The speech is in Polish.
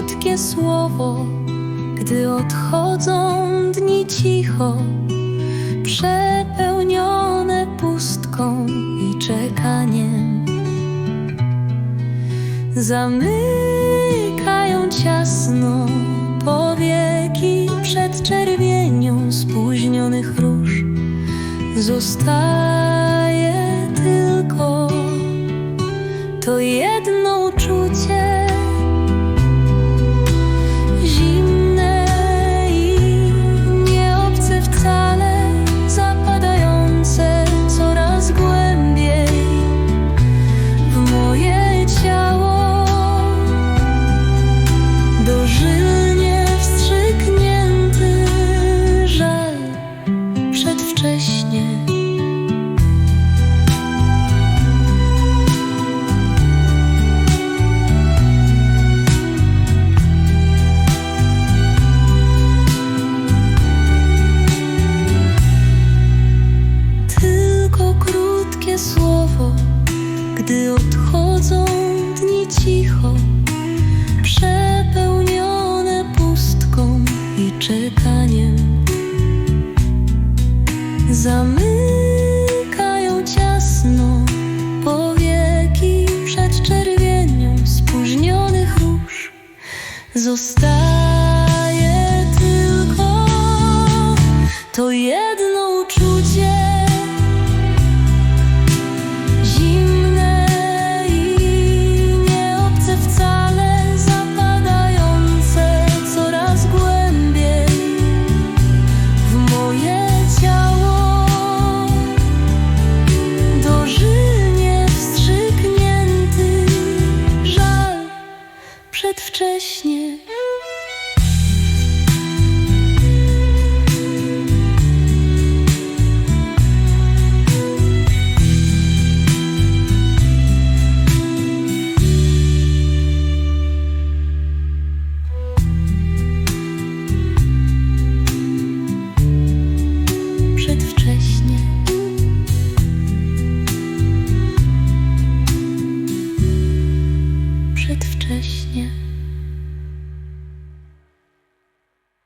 krótkie słowo, gdy odchodzą dni cicho, przepełnione pustką i czekaniem. Zamykają ciasno powieki przed czerwienią spóźnionych róż. Zostaje tylko to jedno uczucie gdy odchodzą dni cicho, przepełnione pustką i czekaniem. Zamykają ciasno powieki przed czerwienią spóźnionych róż. Zostaje tylko to jedno przedwcześnie.